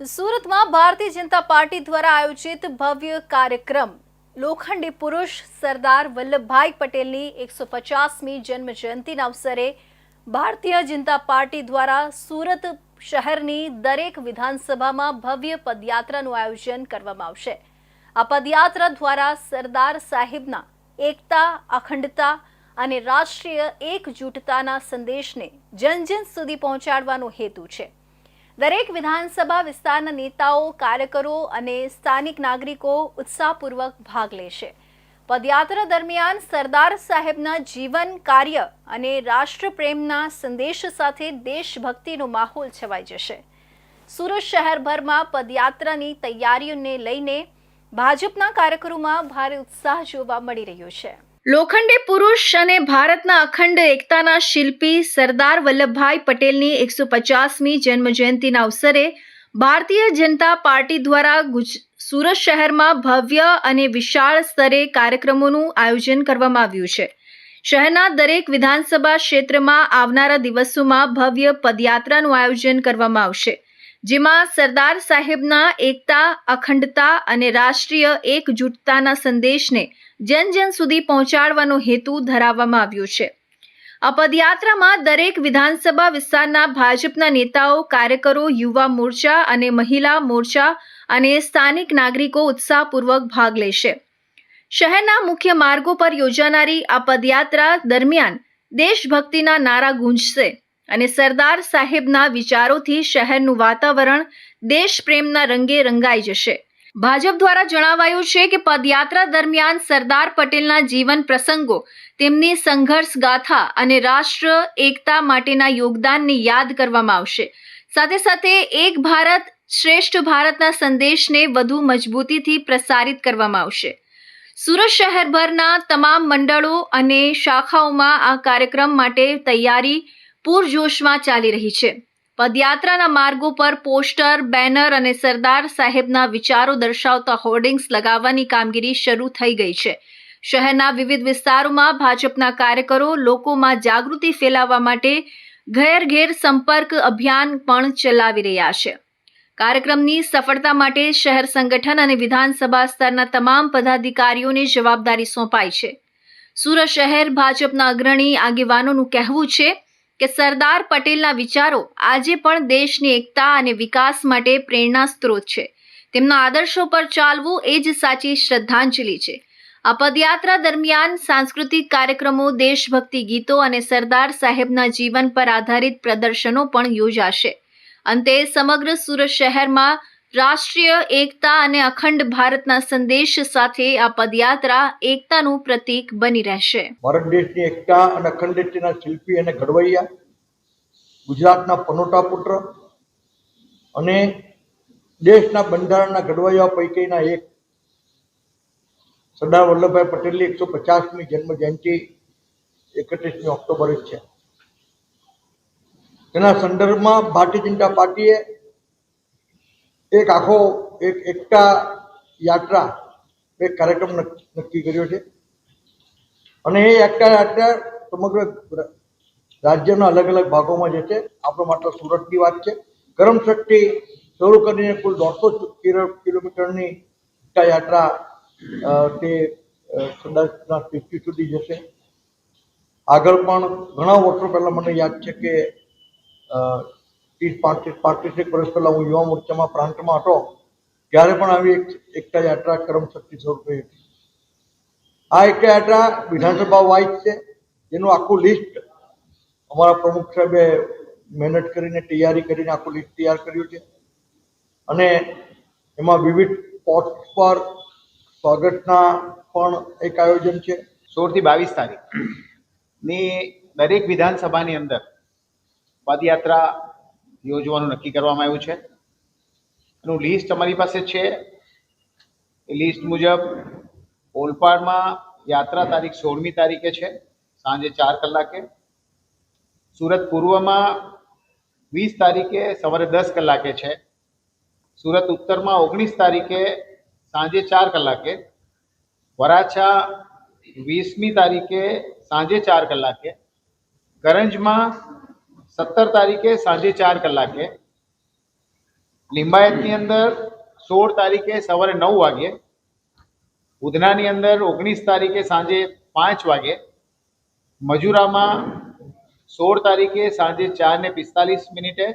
સુરતમાં ભારતીય જનતા પાર્ટી દ્વારા આયોજિત ભવ્ય કાર્યક્રમ. લોખંડી પુરુષ સરદાર વલ્લભભાઈ પટેલની એકસો પચાસમી જન્મ જયંતિના અવસરે ભારતીય જનતા પાર્ટી દ્વારા સુરત શહેરની દરેક વિધાનસભામાં ભવ્ય પદયાત્રાનું આયોજન કરવામાં આવશે. આ પદયાત્રા દ્વારા સરદાર સાહેબના એકતા, અખંડતા અને રાષ્ટ્રીય એકજૂટતાના સંદેશને જન જન સુધી પહોંચાડવાનો હેતુ છે. દરેક વિધાનસભા વિસ્તારના નેતાઓ, કાર્યકરો અને સ્થાનિક નાગરિકો ઉત્સાહપૂર્વક ભાગ લેશે. પદયાત્રા દરમિયાન સરદાર સાહેબના જીવન કાર્ય અને રાષ્ટ્રપ્રેમના સંદેશ સાથે દેશભક્તિનો માહોલ છવાઈ જશે. સુરત શહેરભરમાં પદયાત્રાની તૈયારીઓને લઈને ભાજપના કાર્યકરોમાં ભારે ઉત્સાહ જોવા મળી રહ્યો છે. લોખંડી પુરુષ અને ભારતના અખંડ એકતાના શિલ્પી સરદાર વલ્લભભાઈ પટેલની એકસો પચાસમી જન્મ જયંતિના અવસરે ભારતીય જનતા પાર્ટી દ્વારા સુરત શહેરમાં ભવ્ય અને વિશાળ સ્તરે કાર્યક્રમોનું આયોજન કરવામાં આવ્યું છે. શહેરના દરેક વિધાનસભા ક્ષેત્રમાં આવનારા દિવસોમાં ભવ્ય પદયાત્રાનું આયોજન કરવામાં આવશે, જેમાં સરદાર સાહેબના એકતા, અખંડતા અને રાષ્ટ્રીય એકજૂટતાના સંદેશને જન જન સુધી પહોંચાડવાનો હેતુ ધરાવવામાં આવ્યો છે. આ પદયાત્રામાં દરેક વિધાનસભા વિસ્તારના ભાજપના નેતાઓ, કાર્યકરો, યુવા મોરચા અને મહિલા મોરચા અને સ્થાનિક નાગરિકો ઉત્સાહપૂર્વક ભાગ લેશે. શહેરના મુખ્ય માર્ગો પર યોજાનારી આ પદયાત્રા દરમિયાન દેશભક્તિના નારા ગુંજશે અને સરદાર સાહેબના વિચારોથી શહેરનું વાતાવરણ દેશપ્રેમના રંગે રંગાઈ જશે. ભાજપ દ્વારા જણાવાયું છે કે પદયાત્રા દરમિયાન સરદાર પટેલના જીવન પ્રસંગો, તેમની સંઘર્ષ ગાથા અને રાષ્ટ્ર એકતા માટેના યોગદાનને યાદ કરવામાં આવશે. સાથે સાથે એક ભારત શ્રેષ્ઠ ભારતના સંદેશને વધુ મજબૂતીથી પ્રસારિત કરવામાં આવશે. સુરત શહેરભરના તમામ મંડળો અને શાખાઓમાં આ કાર્યક્રમ માટે તૈયારી પૂરજોશમાં ચાલી રહી છે. પદયાત્રાના માર્ગો પર પોસ્ટર, બેનર અને સરદાર સાહેબના વિચારો દર્શાવતા હોર્ડિંગ્સ લગાવવાની કામગીરી શરૂ થઈ ગઈ છે. શહેરના વિવિધ વિસ્તારોમાં ભાજપના કાર્યકરો લોકોમાં જાગૃતિ ફેલાવવા માટે ઘેર ઘેર સંપર્ક અભિયાન પણ ચલાવી રહ્યા છે. કાર્યક્રમની સફળતા માટે શહેર સંગઠન અને વિધાનસભા સ્તરના તમામ પદાધિકારીઓને જવાબદારી સોંપાઈ છે. સુરત શહેર ભાજપના અગ્રણી આગેવાનોનું કહેવું છે કે સરદાર પટેલના વિચારો આજે પણ દેશની એકતા અને વિકાસ માટે પ્રેરણા સ્ત્રોત છે. તેમના આદર્શો પર ચાલવું એ જ સાચી શ્રદ્ધાંજલિ છે. આ પદયાત્રા દરમિયાન સાંસ્કૃતિક કાર્યક્રમો, દેશભક્તિ ગીતો અને સરદાર સાહેબના જીવન પર આધારિત પ્રદર્શનો પણ યોજાશે. અંતે સમગ્ર સુરત શહેરમાં રાષ્ટ્રીય એકતા અને અખંડ ભારતના સંદેશ સાથે આ પદયાત્રા એકતાનું પ્રતીક બની રહેશે. ભારત દેશની એકતા અને અખંડિતતાના શિલ્પી અને ઘડવૈયા, ગુજરાતના પનોટા પુત્ર અને દેશના બંધારણના ઘડવૈયા પૈકીના એક સરદાર વલ્લભભાઈ પટેલની એકસો પચાસમી જન્મ જયંતિ એકત્રીસમી ઓક્ટોબરે જ છે. તેના સંદર્ભમાં ભારતીય જનતા પાર્ટીએ એક આખો એક એકતા યાત્રા એક કાર્યક્રમ નક્કી કર્યો છે. અને એ એકતા યાત્રા સમગ્ર રાજ્યના અલગ અલગ ભાગોમાં જશે આપણો માત્ર સુરતની વાત છે. કરમશક્તિ શરૂ કરીને કુલ દોઢસો કિલોમીટરની એકતા યાત્રા તે અ, સરદારના સુધી જશે. આગળ પણ ઘણા વર્ષો પહેલાં મને યાદ છે કે ત્રીસ પાંત્રીસ પાંત્રીસેક વર્ષ પહેલાં હું યુવા મોરચામાં, પ્રાંતમાં હતો, ત્યારે પણ આવી એક એકતા યાત્રા કરમશક્તિ શરૂ થઈ હતી. આ એકતા યાત્રા વિધાનસભા વાઇઝ છે. જેનું આખું લિસ્ટ અમારા પ્રમુખ સાહેબે મહેનત કરીને, તૈયારી કરીને આખું લિસ્ટ તૈયાર કર્યું છે. અને એમાં વિવિધ પોસ્ટ પર સ્વાગતના પણ એક આયોજન છે. સોળથી બાવીસ તારીખ. ની દરેક વિધાનસભાની અંદર પદયાત્રા યોજવાનું નક્કી કરવામાં આવ્યું છે. એનું લિસ્ટ અમારી પાસે છે. એ લિસ્ટ મુજબ ઓલપાડમાં યાત્રા તારીખ સોળમી તારીખે છે, સાંજે ચાર કલાકે. સુરત પૂર્વમાં વીસ તારીખે, સવારે દસ કલાકે છે. સુરત ઉત્તરમાં ઓગણીસ તારીખે, સાંજે ચાર કલાકે. વરાછા વીસમી તારીખે, સાંજે ચાર કલાકે. કરંજમાં સત્તર તારીખે સાંજે ચાર કલાકે, લિંબાયતની અંદર સોળ તારીખે સવારે નવ વાગે, ઉધનાની અંદર ઓગણીસ તારીખે સાંજે પાંચ વાગે, મજુરામાં સોળ તારીખે સાંજે ચાર ને પિસ્તાલીસ મિનિટે,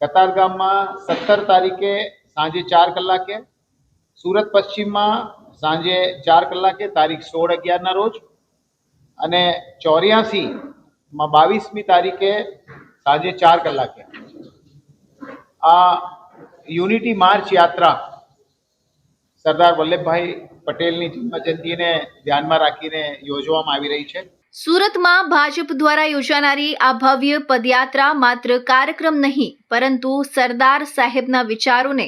કતારગામમાં સત્તર તારીખે સાંજે ચાર કલાકે, સુરત પશ્ચિમમાં સાંજે ચાર કલાકે તારીખ સોળ અગિયારના રોજ અને ચોર્યાસીમાં બાવીસમી તારીખે સાંજે ચાર કલાકે. આ યુનિટી માર્ચ યાત્રા સરદાર વલ્લભભાઈ પટેલની જન્મજયંતિને ધ્યાનમાં રાખીને યોજવામાં આવી રહી છે. સુરતમાં ભાજપ દ્વારા યોજાનારી આ ભવ્ય પદયાત્રા માત્ર કાર્યક્રમ નહીં, પરંતુ સરદાર સાહેબના વિચારોને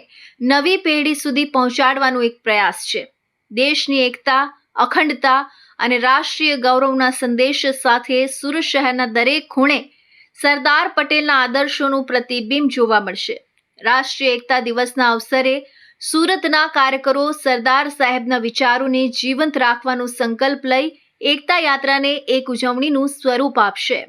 નવી પેઢી સુધી પહોંચાડવાનો એક પ્રયાસ છે. દેશની એકતા, અખંડતા અને રાષ્ટ્રીય ગૌરવના સંદેશ સાથે સુરત શહેરના દરેક ખૂણે સરદાર પટેલના આદર્શોનું પ્રતિબિંબ જોવા મળશે. રાષ્ટ્રીય એકતા દિવસના અવસરે સુરતના કાર્યકરો સરદાર સાહેબના વિચારોને જીવંત રાખવાનો સંકલ્પ લઈ એકતા યાત્રાને એક ઉજવણીનું સ્વરૂપ આપશે.